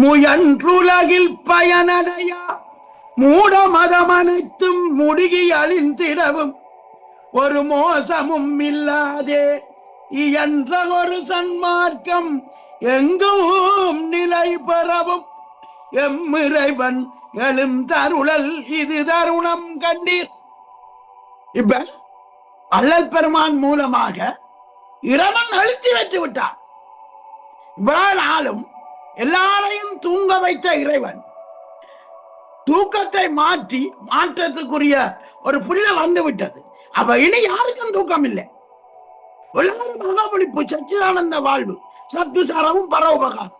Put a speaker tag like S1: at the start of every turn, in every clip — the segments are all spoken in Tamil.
S1: முயன்றுலகில் பயனடையா? மூட மதம் அனைத்தும் முடுகி அழிந்திடவும் ஒரு மோசமும் இல்லாதே. இயன்ற ஒரு சன்மார்க்கம் எங்கும் நிலை பெறவும். எம்மிறைவன் எழும் தருளல் இது தருணம் கண்டீர். இப்ப அள்ளல் பெருமான் மூலமாக இறைவன் அழித்து வெற்றி விட்டார் இவ்வளவு நாளும் எல்லாரையும் தூங்க வைத்த இறைவன். தூக்கத்தை மாற்றி மாற்றத்துக்குரிய ஒரு புள்ள வந்து விட்டது அப்ப இனி யாருக்கும் தூக்கம் இல்லை எல்லாரும் மகாபலிப்பு சச்சிதானந்த வாழ்வு சத்துசாரமும் பரோபகாரம்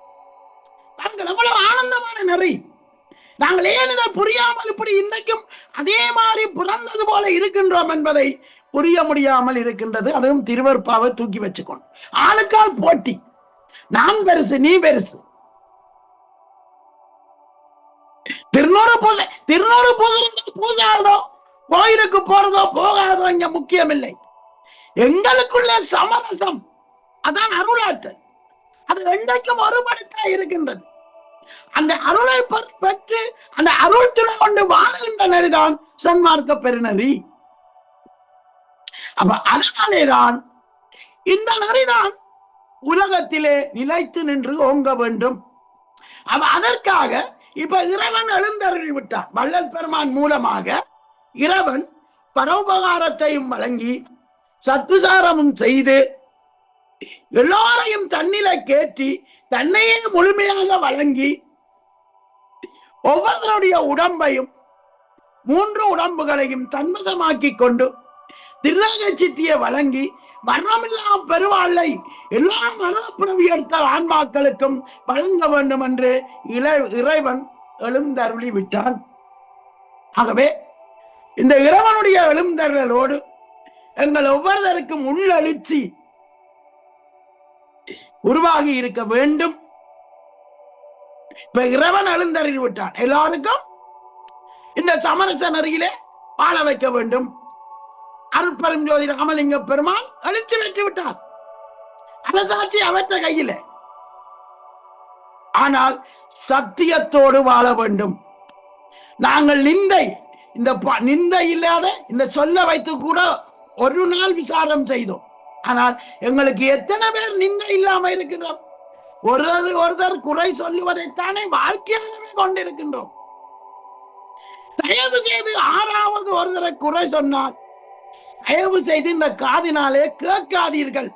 S1: நாங்கள் எவ்வளவு ஆனந்தமான நிறை. நாங்கள் ஏன் இதை புரியாமல் இப்படி இன்னைக்கும் அதே மாதிரி பிறந்தது போல இருக்கின்றோம் என்பதை புரிய முடியாமல் இருக்கின்றது. அதுவும் திருவருப்பாவை தூக்கி வச்சுக்கணும் ஆளுக்கால் போட்டி. நான் பெருசு நீ பெருசு திருநூறு பூஜை திருநூறு பூஜை பூஜாதோ கோயிலுக்கு போறதோ போகாதோ இங்க முக்கியம் இல்லை எங்களுக்குள்ள சமரசம். அதான் அருளாற்றல். அது என்றைக்கும் ஒருபடுத்தா இருக்கின்றது. அந்த அருளை பெற்று அந்த அருள் துணை கொண்டு வாழ்கின்றனர் தான் சன்மார்க்க பெருநெறி. அப்ப அதனாலேதான் இந்த நரிதான் உலகத்திலே நிலைத்து நின்று ஓங்க வேண்டும். அவ அதற்காக இப்ப இறைவன் எழுந்தருளி விட்டார் வள்ளல் பெருமான் மூலமாக இறைவன் பரோபகாரத்தையும் வழங்கி சத்துசாரமும் செய்து எல்லாரையும் தன்னில கேட்டி தன்னையே முழுமையாக வழங்கி ஒவ்வொருத்தருடைய உடம்பையும் மூன்று உடம்புகளையும் தன்வசமாக்கி கொண்டு திருநாக சித்தியை வழங்கி மரணமில்லாம் பெருவாளை எல்லா மரணப்பிறவி எடுத்த ஆன்மாக்களுக்கும் வழங்க வேண்டும் என்று இளை இறைவன் எழுந்தருளி விட்டான். ஆகவே இந்த இறைவனுடைய எழுந்தருளோடு எங்கள் ஒவ்வொருவருக்கும் உள்ளெழுச்சி உருவாகி இருக்க வேண்டும். இப்ப இறைவன் எழுந்தருளி விட்டான். எல்லாருக்கும் இந்த சமரச நெறியிலே வாழ வைக்க வேண்டும். அருட்பெரும் ஜோதி ராமலிங்க பெருமான் அழிச்சு வெற்றி விட்டார். அரசாட்சி அவற்ற கையில. ஆனால் சத்தியத்தோடு வாழ வேண்டும். நாங்கள் நிந்தை இந்த ப- நிந்தை இல்லாத இந்த சொல்ல வைத்து கூட ஒரு நாள் விசாரம் செய்தோம். ஆனால் எங்களுக்கு எத்தனை பேர் நிந்தை இல்லாம இருக்கின்றோம்? ஒருவர் ஒருவர் குறை சொல்லுவதைத்தானே வாழ்க்கையாகவே கொண்டிருக்கின்றோம். தயவு செய்து ஆறாவது ஒருத்தரை குறை சொன்னால் தயவு செய்து இந்த காதினாலே கேட்காதீர்கள்.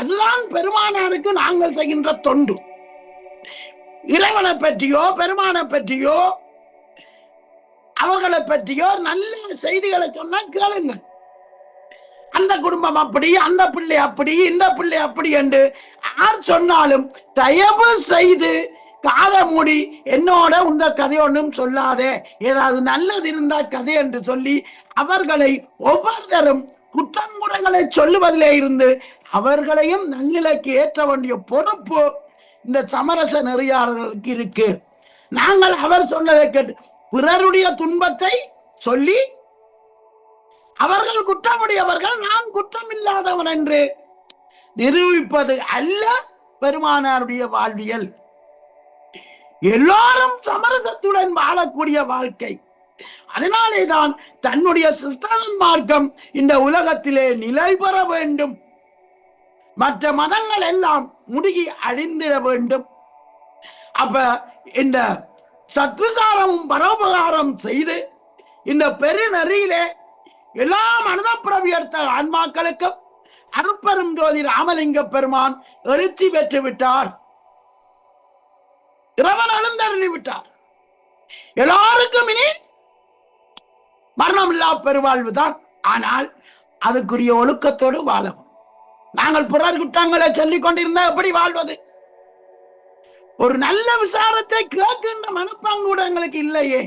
S1: அதுதான் பெருமானாருக்கு நாங்கள் செய்கின்ற தொண்டு. இறைவனை பற்றியோ பெருமானை பற்றியோ அவர்களை பற்றியோ நல்ல செய்திகளை சொன்னா கேளுங்கள். அந்த குடும்பம் அப்படி அந்த பிள்ளை அப்படி இந்த பிள்ளை அப்படி என்று யார் சொன்னாலும் தயவு செய்து காத மூடி என்னோட இந்த கதை ஒன்றும் சொல்லாதே. ஏதாவது நல்லது இருந்தா கதை என்று சொல்லி அவர்களை ஒவ்வொருத்தரும் குற்றங்குறைகளை சொல்லுவதிலே இருந்து அவர்களையும் நல்நிலைக்கு ஏற்ற வேண்டிய பொறுப்பு இந்த சமரச நெறியாளர்களுக்கு இருக்கு. நாங்கள் அவர் சொன்னதை கேட்டு பிறருடைய துன்பத்தை சொல்லி அவர்கள் குற்றமுடையவர்கள் நான் குற்றம் இல்லாதவன் என்று நிரூபிப்பது அல்ல பெருமானாருடைய வாழ்வியல். எல்லாரும் சமரசத்துடன் வாழக்கூடிய வாழ்க்கை. அதனாலே தான் தன்னுடைய சித்தாந்த மார்க்கம் இந்த உலகத்திலே நிலை பெற வேண்டும். மற்ற மதங்கள் எல்லாம் முடுகி அழிந்திட வேண்டும். அப்ப இந்த சத்விசாரமும் பரோபகாரம் செய்து இந்த பெருநெறியிலே எல்லா மனித பிறவி எடுத்த ஆன்மாக்களுக்கும் அருப்பெரும் ஜோதி ராமலிங்க பெருமான் எழுச்சி பெற்று விட்டார். இறைவன் எழுந்தருளி விட்டார். எல்லாருக்கும் இனி மரணமில்லா பெருவாழ்வு தான் ஆனால் அதுக்குரிய ஒழுக்கத்தோடு வாழவும். நாங்கள் பிறர் குற்றங்களை சொல்லிக் கொண்டிருந்தா எப்படி வாழ்வது? ஒரு நல்ல விசாரத்தை கேட்கின்ற மனப்பாங்கு கூட எங்களுக்கு இல்லையே.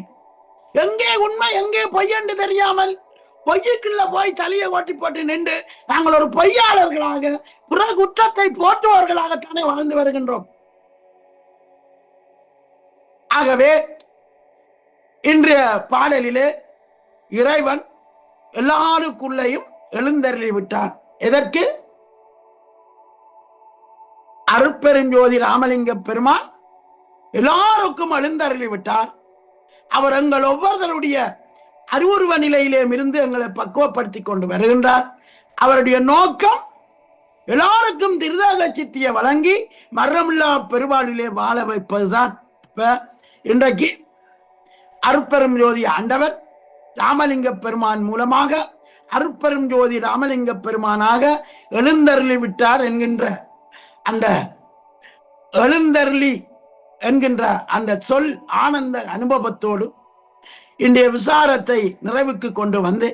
S1: எங்கே உண்மை எங்கே பொய் என்று தெரியாமல் பொய்யுக்குள்ள போய் தலையை ஓட்டி போட்டு நின்று நாங்கள் ஒரு பொய்யாளர்களாக புற குற்றத்தை போற்றுவர்களாகத்தானே வாழ்ந்து வருகின்றோம். ஆகவே இன்றைய பாடலிலே இறைவன் எல்லாருக்குள்ளேயும் எழுந்தருளி விட்டார் எதற்கு? அருட்பெருஞ்சோதி ராமலிங்க பெருமான் எல்லாருக்கும் எழுந்தருளி விட்டார். அவர் எங்கள் ஒவ்வொருத்தருடைய அறிவுருவ நிலையிலேயும் இருந்து எங்களை பக்குவப்படுத்தி கொண்டு வருகின்றார். அவருடைய நோக்கம் எல்லாருக்கும் திருதாக சித்தியை வழங்கி மரணமில்லா பெருவாளிலே வாழ வைப்பதுதான். இப்ப இன்றைக்கு அருட்பெரும் ஜோதி ஆண்டவர் ராமலிங்க பெருமான் மூலமாக அருட்பெரும் ஜோதி ராமலிங்க பெருமானாக எழுந்தருளி விட்டார் என்கின்ற அந்த எழுந்தருளி என்கின்ற அந்த சொல் ஆனந்த அனுபவத்தோடு இன்றைய விசாரத்தை நிறைவுக்கு கொண்டு வந்து